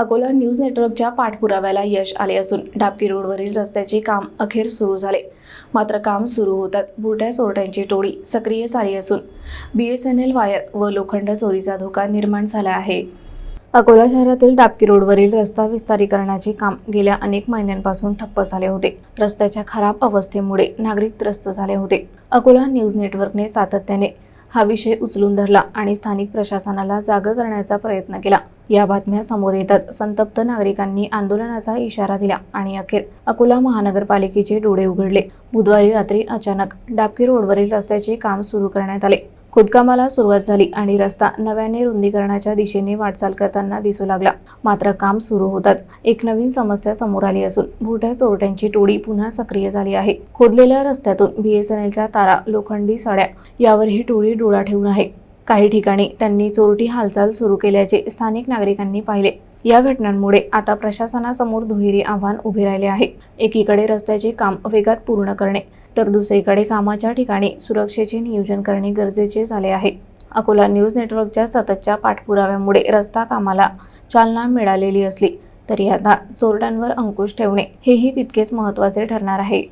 Akola news नेटवर्कच्या पाठपुराव्याला यश आले असून डाबकी रोडवरील रस्त्याचे काम अखेर सुरू झाले. मात्र काम सुरू होताच बुरट्या चोरट्यांची टोळी सक्रिय झाली असून B S N L wire व लोखंड चोरीचा धोका निर्माण झाला आहे. अकोला शहरातील डाबकी रोडवरील रस्ता विस्तारीकरणाचे काम गेल्या अनेक महिन्यांपासून ठप्प झाले होते. रस्त्याच्या खराब अवस्थेमुळे नागरिक त्रस्त झाले होते. अकोला न्यूज नेटवर्कने सातत्याने हा विषय उचलून धरला आणि स्थानिक प्रशासनाला जाग करण्याचा प्रयत्न केला. या बातम्या समोर येताच संतप्त नागरिकांनी आंदोलनाचा इशारा दिला आणि अखेर अकोला महानगरपालिकेचे डोळे उघडले. बुधवारी रात्री अचानक डाबकी रोडवरील रस्त्याचे काम सुरू करण्यात आले. खोदकामाला सुरुवात झाली आणि रस्ता नव्याने रुंदीकरणाच्या दिशेने वाटचाल करताना दिसू लागला. मात्र काम सुरू होताच एक नवीन समस्या समोर आली असून मोठ्या चोरट्यांची टोळी पुन्हा सक्रिय झाली आहे. खोदलेल्या रस्त्यातून बीएसएनएलच्या तारा लोखंडी साड्या यावर ही टोळी डोळा ठेवून आहे. काही ठिकाणी त्यांनी चोरटी हालचाल सुरू केल्याचे स्थानिक नागरिकांनी पाहिले. या घटनांमुळे आता प्रशासनासमोर दुहेरी आव्हान उभे राहिले आहे. एकीकडे रस्त्याचे काम वेगात पूर्ण करणे तर दुसरीकडे कामाच्या ठिकाणी सुरक्षेचे नियोजन करणे गरजेचे झाले आहे. अकोला न्यूज नेटवर्कच्या सततच्या पाठपुराव्यामुळे रस्ता कामाला चालना मिळालेली असली तरी आता चोरट्यांवर अंकुश ठेवणे हेही तितकेच महत्त्वाचे ठरणार आहे.